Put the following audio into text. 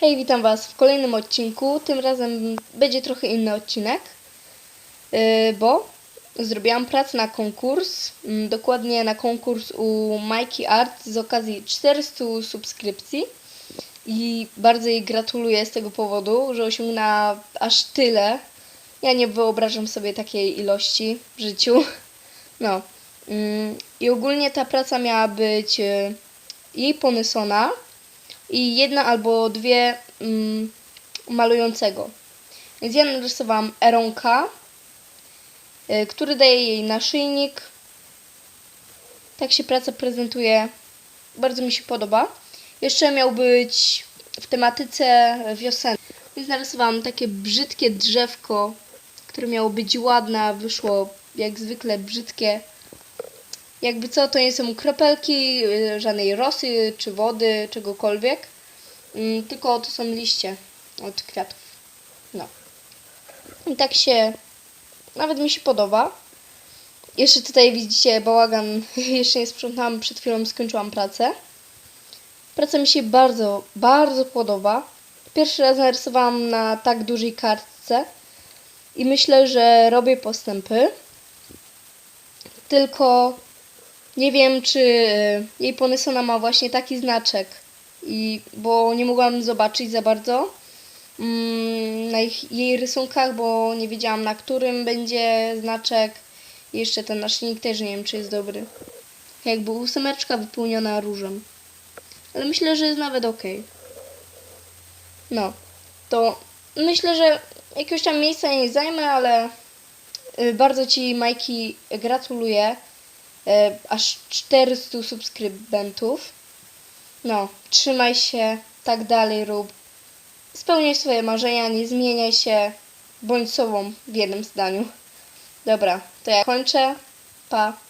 Hej, witam Was w kolejnym odcinku. Tym razem będzie trochę inny odcinek, yy, bo zrobiłam pracę na konkurs, mm, dokładnie na konkurs u Mikey Art z okazji 400 subskrypcji i bardzo jej gratuluję z tego powodu, że osiągnęła aż tyle. Ja nie wyobrażam sobie takiej ilości w życiu. No. Mm, I ogólnie ta praca miała być yy, jej ponysona i jedna albo dwie mm, malującego. Więc ja narysowałam Eronka, y, który daje jej naszyjnik. Tak się praca prezentuje. Bardzo mi się podoba. Jeszcze miał być w tematyce wiosennej. Więc narysowałam takie brzydkie drzewko, które miało być ładne, a wyszło jak zwykle brzydkie. Jakby co, to nie są kropelki y, żadnej rosy czy wody, czegokolwiek. Mm, Tylko to są liście od kwiatów. No. I tak się nawet mi się podoba. Jeszcze tutaj widzicie bałagan. Jeszcze nie sprzątałam, przed chwilą skończyłam pracę. Praca mi się bardzo, bardzo podoba. Pierwszy raz narysowałam na tak dużej kartce i myślę, że robię postępy. Tylko nie wiem, czy y, jej ponysona ma właśnie taki znaczek, i, bo nie mogłam zobaczyć za bardzo mm, na ich, jej rysunkach, bo nie wiedziałam na którym będzie znaczek. Jeszcze ten naszyjnik też nie wiem, czy jest dobry. Jakby ósemeczka wypełniona różem. Ale myślę, że jest nawet ok. No, to myślę, że jakiegoś tam miejsca nie zajmę, ale y, bardzo Ci, Majki, gratuluję e, aż 400 subskrybentów. No, trzymaj się, tak dalej rób. Spełniaj swoje marzenia, nie zmieniaj się, bądź sobą w jednym zdaniu. Dobra, to ja kończę. Pa.